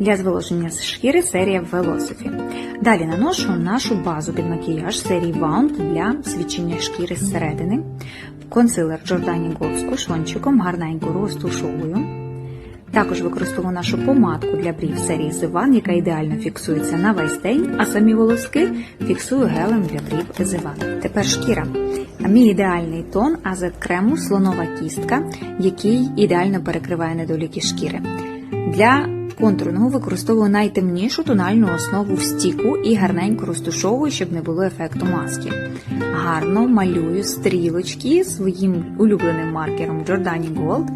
Для зволоження шкіри серія Velocity. Далі наношу нашу базу під макіяж серії Wound для свічення шкіри зсередини. Консилер Giordani Gold з кушончиком гарненько розтушовую. Також використовую нашу помадку для брів серії The One, яка ідеально фіксується на весь день, а самі волоски фіксую гелем для брів One. Тепер шкіра. Мій ідеальний тон AZ крему слонова кістка, який ідеально перекриває недоліки шкіри. Для контурного використовую найтемнішу тональну основу в стіку і гарненько розтушовую, щоб не було ефекту маски. Гарно малюю стрілочки своїм улюбленим маркером Giordani Gold,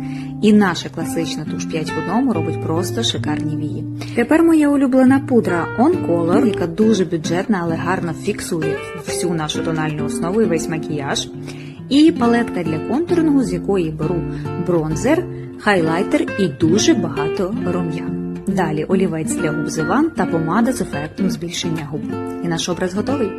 і наша класична туш 5 в одному робить просто шикарні вії. Тепер моя улюблена пудра On Color, яка дуже бюджетна, але гарно фіксує всю нашу тональну основу і весь макіяж. І палетка для контурного, з якої беру бронзер, хайлайтер і дуже багато рум'ян. Далі олівець для губ Зиван та помада з ефектом збільшення губ. І наш образ готовий.